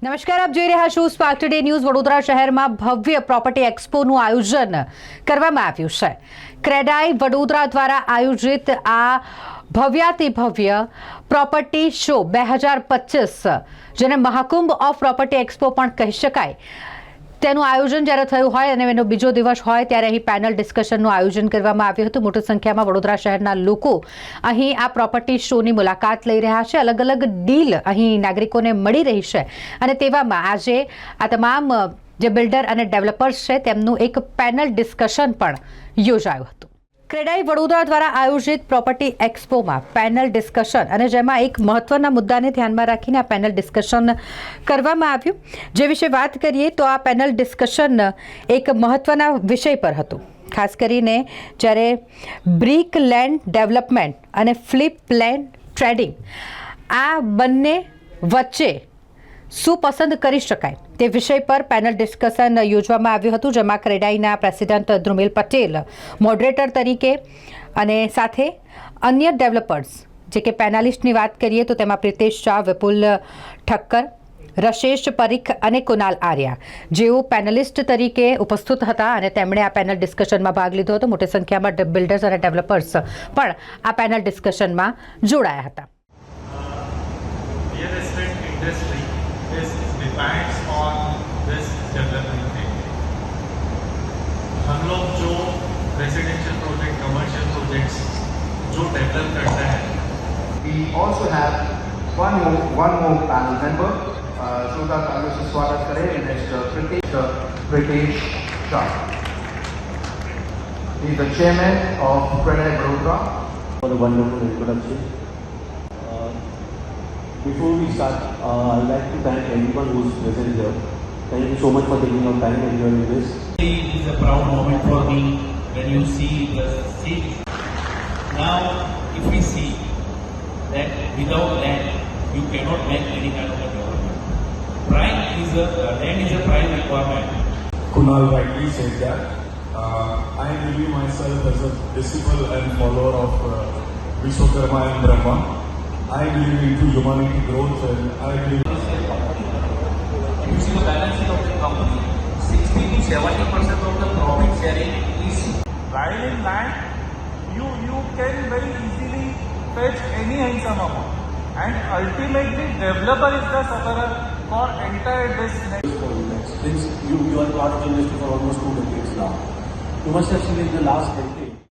નમસ્કાર, આપ જોઈ રહ્યા છો સ્પાર્ક ટુડે ન્યૂઝ વડોદરા શહેરમાં ભવ્ય પ્રોપર્ટી એક્સપોનું આયોજન કરવામાં આવ્યું છે. ક્રેડાઈ વડોદરા દ્વારા આયોજિત આ ભવ્યાતિ ભવ્ય પ્રોપર્ટી શો બે હજાર પચીસ, જેને મહાકુંભ ઓફ પ્રોપર્ટી એક્સપો પણ કહી શકાય. તેનું આયોજન જ્યારે થયું હોય અને એનો બીજો દિવસ હોય ત્યારે અહીં પેનલ ડિસ્કશનનું આયોજન કરવામાં આવ્યું હતું. મોટી સંખ્યામાં વડોદરા શહેરના લોકો અહીં આ પ્રોપર્ટી શોની મુલાકાત લઈ રહ્યા છે. અલગ અલગ ડીલ અહીં નાગરિકોને મળી રહી છે. અને તેવામાં આજે આ તમામ જે બિલ્ડર અને ડેવલપર્સ છે, તેમનું એક પેનલ ડિસ્કશન પણ યોજાયું હતું. ક્રેડાઈ વડોદરા દ્વારા આયોજિત પ્રોપર્ટી એક્સપોમાં પેનલ ડિસ્કશન અને જેમાં એક મહત્વના મુદ્દાને ધ્યાનમાં રાખીને આ પેનલ ડિસ્કશન કરવામાં આવ્યું. જે વિશે વાત કરીએ તો આ પેનલ ડિસ્કશન એક મહત્વના વિષય પર હતું. ખાસ કરીને જ્યારે બ્રિક લેન્ડ ડેવલપમેન્ટ અને ફ્લિપ લેન્ડ ટ્રેડિંગ આ બંને વચ્ચે શું પસંદ કરી શકાય. તે વિષય પર પેનલ ડિસ્કશન યોજવામાં આવ્યું હતું, જેમાં ક્રેડાઈના પ્રેસિડેન્ટ ધ્રુમિલ પટેલ મોડરેટર તરીકે અને સાથે અન્ય ડેવલપર્સ જે કે પેનાલિસ્ટની વાત કરીએ તો તેમાં પ્રિતેશ શાહ, વિપુલ ઠક્કર, રશેશ પરીખ અને કુનાલ આર્યા. જેઓ પેનલિસ્ટ તરીકે ઉપસ્થિત હતા અને તેમણે આ પેનલ ડિસ્કશનમાં ભાગ લીધો હતો. મોટી સંખ્યામાં બિલ્ડર્સ અને ડેવલપર્સ પણ આ પેનલ ડિસ્કશનમાં જોડાયા હતા. real estate industry is depends on this development thing. हम लोग जो रेजिडेंशियल प्रोजेक्ट कमर्शियल प्रोजेक्ट्स जो डेवलप करते हैं We also have one more, one more panel member. Uh, श्रोता तालु से स्वागत करें Mr. Pritesh, uh, Pritesh Shah. He is the chairman of Credit Baroda. for the wonderful introduction. Before we start, uh, I'd like to thank everyone who's present here. Thank you so much for taking your time and hearing this. It is a proud moment for me when you see the city. Now, if we see that without land, you cannot make any kind of a development. Prime is a, uh, land is a prime requirement. Kunal rightly said that. Uh, I believe myself as a disciple and follower of uh, Vishwakarma and Brahma. I believe into humanity growth and I believe you see the balance sheet of the company, 60 to 70 percent of the profit sharing is while in land you you can very easily fetch any handsome amount and ultimately developer is the sufferer for entire this. Since you, you are part of the industry for almost two decades now, you must have seen in the last decade.